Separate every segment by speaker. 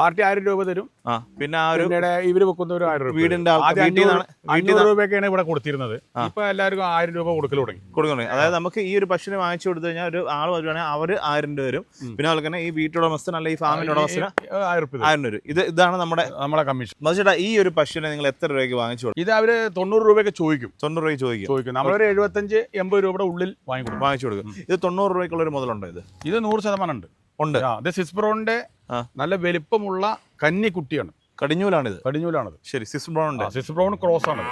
Speaker 1: Party ആയിരം രൂപ തരും.
Speaker 2: പിന്നെ ആ ഒരു
Speaker 1: ഇവർ ഇവർ വെക്കുന്നവരും ആയിരം രൂപ
Speaker 2: വീടിന്റെ
Speaker 1: അഞ്ഞൂറ് രൂപയൊക്കെയാണ് ഇവിടെ കൊടുത്തിരുന്നത്. ഇപ്പൊ എല്ലാവർക്കും ആയിരം രൂപ കൊടുക്കൽ തുടങ്ങി.
Speaker 2: കൊടുക്കുന്നത് അതായത് നമുക്ക് ഈ ഒരു പശുവിനെ വാങ്ങിച്ചു കൊടുത്തു കഴിഞ്ഞാൽ ഒരു ആൾ വരുവാണെങ്കിൽ അവർ ആയിരം രൂപ വരും പിന്നെ അതുപോലെ തന്നെ ഈ വീട്ടുടമസ്ഥൻ അല്ലെ ഈ ഫാമിന്റെ ഉടമസ്ഥന്
Speaker 1: ആയിരം രൂപ.
Speaker 2: ആയിരം രൂപ ഇത് ഇതാണ് നമ്മുടെ
Speaker 1: നമ്മുടെ കമ്മീഷൻ.
Speaker 2: മതിച്ചേട്ടാ ഈ ഒരു പശുവിനെ നിങ്ങൾ എത്ര രൂപയ്ക്ക് വാങ്ങിച്ചു കൊടുക്കും?
Speaker 1: ഇത് അവർ തൊണ്ണൂറ് രൂപയൊക്കെ ചോദിക്കും.
Speaker 2: തൊണ്ണൂറ് രൂപ ചോദിക്കും.
Speaker 1: ചോദിക്കും. നമ്മളൊരു എഴുപത്തഞ്ച് എൺപത് രൂപയുടെ ഉള്ളിൽ വാങ്ങിക്കൊടുക്കും.
Speaker 2: വാങ്ങിച്ചു കൊടുക്കും. ഇത് തൊണ്ണൂറ് രൂപയ്ക്കുള്ള ഒരു മുതലുണ്ടോ ഇത്?
Speaker 1: ഇത് നൂറ് ശതമാനം ഉണ്ട്.
Speaker 2: ഉണ്ട്.
Speaker 1: ആ,
Speaker 2: സിസ്ബ്രോണിന്റെ.
Speaker 1: നല്ല വലിപ്പമുള്ള കന്നിക്കുട്ടിയാണ്
Speaker 2: കടിഞ്ഞൂലാണിത്.
Speaker 1: കടിഞ്ഞൂലാണത്.
Speaker 2: ശരി സിസ് ബ്രൗൺ ഉണ്ട്
Speaker 1: സിസ്ബ്രോൺ ക്രോസ് ആണ്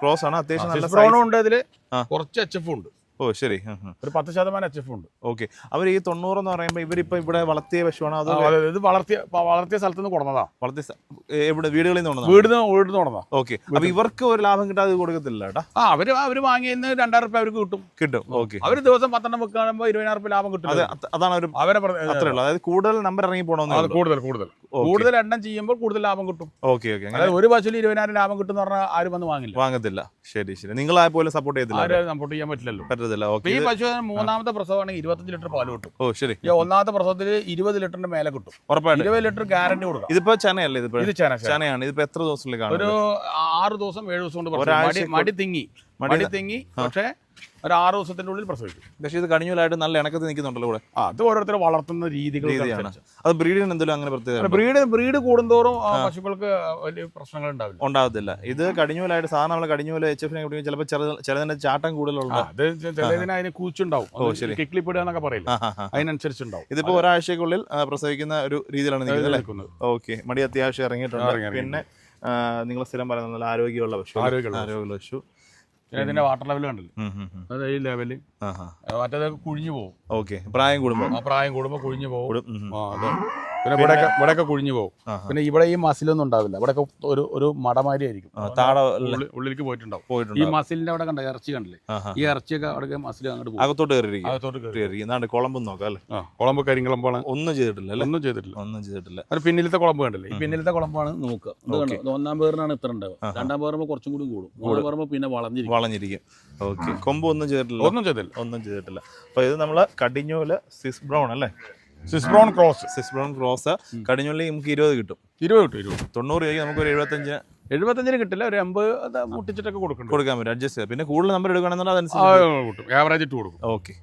Speaker 2: ക്രോസ് ആണ് അത്യാവശ്യം നല്ല
Speaker 1: സിസ്പ്രോണും ഉണ്ട്
Speaker 2: ഇതിൽ.
Speaker 1: കുറച്ച് എച്ച് എഫ് ഉണ്ട്.
Speaker 2: ഓ ശരി.
Speaker 1: ഒരു പത്ത് ശതമാനം എച്ച് എഫ് ഉണ്ട്.
Speaker 2: ഓക്കെ. അവർ ഈ തൊണ്ണൂറ് എന്ന് പറയുമ്പോൾ ഇവരിപ്പോൾ ഇവിടെ വളർത്തിയ പശുവാണോ? അതോ
Speaker 1: ഇത് വളർത്തിയ വളർത്തിയ സ്ഥലത്ത് നിന്ന് കൊടുന്നതാ
Speaker 2: വളർത്തിയ എവിടെ? വീടുകളിൽ നിന്ന്
Speaker 1: വീടിന് വീടിന് കൊടുന്നതാ
Speaker 2: ഓക്കെ. അപ്പൊ ഇവർക്ക് ഒരു ലാഭം കിട്ടാതെ കൊടുക്കത്തില്ല കേട്ടോ?
Speaker 1: ആ അവർ അവർ വാങ്ങിയതിന് രണ്ടായിരം രൂപ അവർക്ക് കിട്ടും.
Speaker 2: കിട്ടും. ഓക്കെ.
Speaker 1: അവർ ദിവസം പത്തെണ്ണം കാണുമ്പോൾ ഇരുപതിനായിരം രൂപ ലാഭം കിട്ടും.
Speaker 2: അത് അത് അതാണ് അവർ
Speaker 1: അവരെ
Speaker 2: അത്രേ ഉള്ളൂ. അതായത് കൂടുതൽ നമ്പർ ഇറങ്ങി
Speaker 1: അത്
Speaker 2: പോകണമെന്ന്
Speaker 1: കൂടുതൽ കൂടുതൽ. കൂടുതൽ എണ്ണം ചെയ്യുമ്പോൾ കൂടുതൽ ലാഭം കിട്ടും.
Speaker 2: Okay okay.
Speaker 1: അതായത് ഒരു പശുവിൽ ഇരുപതിനായിരം ലാഭം കിട്ടും എന്ന് പറഞ്ഞാൽ ആരും വന്ന് വാങ്ങില്ല.
Speaker 2: വാങ്ങത്തില്ല. ശരി ശരി. നിങ്ങളായ പോലെ സപ്പോർട്ട് ചെയ്തില്ല
Speaker 1: സപ്പോർട്ട് ചെയ്യാൻ പറ്റില്ലല്ലോ.
Speaker 2: ഓക്കെ
Speaker 1: ഈ പശു മൂന്നാമത്തെ പ്രസവമാണെങ്കിൽ ഇരുപത്തഞ്ച് ലിറ്റർ പാൽ കിട്ടും.
Speaker 2: ഓ ശരി.
Speaker 1: ഒന്നാമത്തെ പ്രസവത്തിൽ ഇരുപത് ലിറ്ററിന്റെ മേലെ കിട്ടും.
Speaker 2: ഉറപ്പായിട്ടും.
Speaker 1: ഇരുപത് ലിറ്റർ ഗ്യാരണ്ടി കൊടുക്കും.
Speaker 2: ഇതിപ്പോ ചനയല്ലേ ഇതിപ്പോ?
Speaker 1: ഇത് ചന ചേന.
Speaker 2: ചനയാണ്. ഇതിപ്പോ എത്ര ദിവസത്തിലേക്ക്
Speaker 1: ഒരു ആറ് ദിവസം ഏഴ് ദിവസം കൊണ്ട്. മടി തിങ്ങി.
Speaker 2: മടി
Speaker 1: തിങ്ങി. പക്ഷേ ഒരു ആറ് ദിവസത്തിന്റെ ഉള്ളിൽ പ്രസവിക്കും.
Speaker 2: പക്ഷേ ഇത് കടിഞ്ഞൂലായിട്ട് നല്ല ഇണക്കത്തിൽ നിൽക്കുന്നുണ്ടല്ലോ കൂടെ
Speaker 1: ആ, അത് ഓരോരുത്തർ വളർത്തുന്ന രീതികൾ
Speaker 2: രീതിയാണ്. അത് ബ്രീഡിന് എന്തെങ്കിലും അങ്ങനെ പ്രത്യേകത
Speaker 1: ബ്രീഡ് ബ്രീഡ് കൂടുന്തോറും പശുക്കൾക്ക് വലിയ പ്രശ്നങ്ങൾ ഉണ്ടാവില്ല.
Speaker 2: ഉണ്ടാവത്തില്ല. ഇത് കടിഞ്ഞൂലായിട്ട് സാധാരണ നമ്മൾ കടിഞ്ഞൂല എച്ച് എഫിനെ കുടിക്കുമ്പോൾ ചിലപ്പോൾ ചെറു ചിലതിന്റെ ചാട്ടം കൂടുതലുള്ള
Speaker 1: അത് ചിലതിന് അതിന് കൂച്ചുണ്ടാവും.
Speaker 2: ഓ, ശരി.
Speaker 1: കിക്ലിപ്പിടുക എന്നൊക്കെ പറയില്ല. അതിനനുസരിച്ചുണ്ടാവും.
Speaker 2: ഇതിപ്പോ ഒരാഴ്ചക്കുള്ളിൽ പ്രസവിക്കുന്ന ഒരു രീതിയിലാണ് നിൽക്കുന്നത് ഓക്കെ. മടി അത്യാവശ്യം ഇറങ്ങിയിട്ടുണ്ട്.
Speaker 1: ഇറങ്ങി, ഇറങ്ങി.
Speaker 2: പിന്നെ നിങ്ങൾ സ്ഥിരം പറയുന്ന നല്ല ആരോഗ്യമുള്ള പശു
Speaker 1: ആരോഗ്യമുള്ള
Speaker 2: പശു.
Speaker 1: ഇതിന്റെ വാട്ടർ ലെവൽ കണ്ടില്ലേ? അതെ ഈ
Speaker 2: ലെവൽ
Speaker 1: മറ്റേത് കുഴിഞ്ഞു പോകും
Speaker 2: ഓക്കെ. പ്രായം കൂടുമ്പോൾ
Speaker 1: ആ പ്രായം കൂടുമ്പോൾ കുഴിഞ്ഞു പോകും. ആ അതെ പിന്നെ ഇവിടെയൊക്കെ ഇവിടെയൊക്കെ കുഴിഞ്ഞു പോകും. പിന്നെ ഇവിടെ ഈ മസിലൊന്നും ഉണ്ടാവില്ല. ഇവിടെയൊക്കെ ഒരു ഒരു മടമാരി ആയിരിക്കും ഉള്ളിലേക്ക് പോയിട്ടുണ്ടാവും. ഈ മസിലിന്റെ അവിടെ കണ്ട ഇറച്ചി കണ്ടില്ലേ. ഈ ഇറച്ചിയൊക്കെ അവിടെ മസിൽ അങ്ങോട്ട് പോകും.
Speaker 2: അകത്തോട്ട് കയറിയിരിക്കും.
Speaker 1: അകത്തോട്ട് കയറി
Speaker 2: കയറിയിരിക്കും. കുളമ്പും നോക്കാം അല്ലേ?
Speaker 1: കുളമ്പ് കരിങ്കുളമ്പാണ്
Speaker 2: ഒന്നും ചെയ്തിട്ടില്ല അല്ലേ?
Speaker 1: ഒന്നും ചെയ്തിട്ടില്ല.
Speaker 2: ഒന്നും ചെയ്തിട്ടില്ല.
Speaker 1: അത് പിന്നിലത്തെ കുളമ്പ് കണ്ടില്ലേ? ഈ പിന്നിലത്തെ കുളമ്പാണ് നോക്കുക. ഒന്നാം പേറിനാണ് ഇത്ര ഉണ്ടാവുക. രണ്ടാം പേറുമ്പോൾ കുറച്ചും കൂടി കൂടും. മൂന്നാം പേറുമ്പോൾ പിന്നെ വളഞ്ഞിരിക്കും.
Speaker 2: വളഞ്ഞിരിക്കും. ഓക്കെ. കൊമ്പ് ഒന്നും ചെയ്തിട്ടില്ല.
Speaker 1: ഒന്നും ചെയ്തിട്ടില്ല.
Speaker 2: ഒന്നും ചെയ്തിട്ടില്ല. അപ്പൊ ഇത് നമ്മൾ കടിഞ്ഞൂൽ സിസ് ബ്രൗൺ അല്ലേ?
Speaker 1: സിസ്ബ്രോൺ ക്രോസ്
Speaker 2: സിസ്ബ്രോൺ ക്രോസ് കടിഞ്ഞുള്ളി നമുക്ക് ഇരുപത് കിട്ടും.
Speaker 1: ഇരുപത് കിട്ടും ഇരുപത്
Speaker 2: തൊണ്ണൂറ് രൂപയ്ക്ക് നമുക്ക് ഒരു എഴുപത്തഞ്ച്
Speaker 1: എഴുപത്തഞ്ചിന് കിട്ടില്ല ഒരു എൺപത് അത് മുട്ടിച്ചിട്ടൊക്കെ കൊടുക്കണം
Speaker 2: കൊടുക്കാൻ പറ്റും അഡ്ജസ്റ്റ് ചെയ്യാം. പിന്നെ കൂടുതൽ നമ്പർ
Speaker 1: എടുക്കണമെന്നുണ്ടെങ്കിൽ
Speaker 2: അതനുസരിച്ച്
Speaker 1: കിട്ടും. ആവറേജ് ഇട്ട് കൊടുക്കും.
Speaker 2: ഓക്കെ